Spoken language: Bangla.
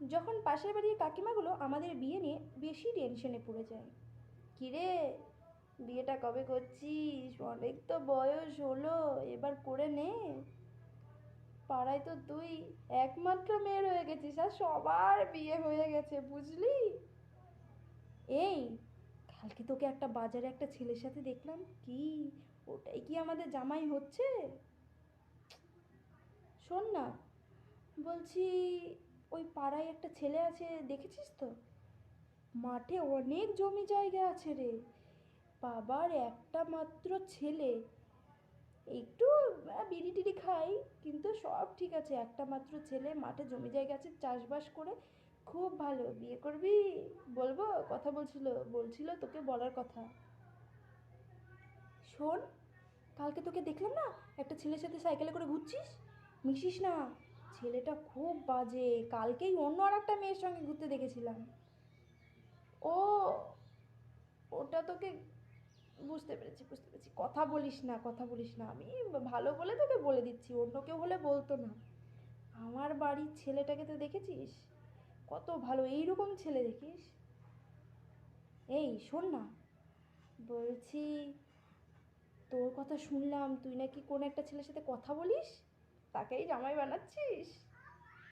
যখন পাশের বাড়ির কাকিমাগুলো আমাদের বিয়ে নিয়ে বেশি টেনশনে পড়ে যায়। কিরে, বিয়েটা কবে করছিস? অনেক তো বয়স হলো, এবার করে নে। পাড়ায় তো তুই একমাত্র মেয়ে রয়ে গেছিস, আর সবার বিয়ে হয়ে গেছে, বুঝলি? এই, কালকে তোকে একটা বাজারে একটা ছেলের সাথে দেখলাম। কি? ওটাই কি আমাদের জামাই হচ্ছে? শোন না, বলছি ওই পাড়ায় একটা ছেলে আছে, দেখেছিস তো? মাঠে অনেক জমি জায়গা আছে রে। বাবার একটা মাত্র ছেলে। একটু বিড়ি টিড়ি খাই, কিন্তু সব ঠিক আছে। একটা মাত্র ছেলে, মাঠে জমি জায়গা আছে, চাষবাস করে খুব ভালো। বিয়ে করবি? বলব, কথা বলছিল বলছিল তোকে বলার কথা। শোন, কালকে তোকে দেখলাম না, একটা ছেলের সাথে সাইকেলে করে ঘুরছিস? মিশিস না। ছেলেটা খুব বাজে। কালকেই অন্য আর একটা মেয়ের সঙ্গে ঘুরতে দেখেছিলাম। ও, ওটা তোকে বুঝতে পেরেছি বুঝতে পেরেছি। কথা বলিস না, কথা বলিস না। আমি ভালো বলে তোকে বলে দিচ্ছি, অন্য কেউ হলে বলতো না। আমার বাড়ির ছেলেটাকে তো দেখেছিস? কত ভালো, এইরকম ছেলে দেখিস। এই, শোন না। বলছি, তোর কথা শুনলাম, তুই নাকি কোন একটা ছেলের সাথে কথা বলিস? তাকেই জামাই বানাচ্ছিস?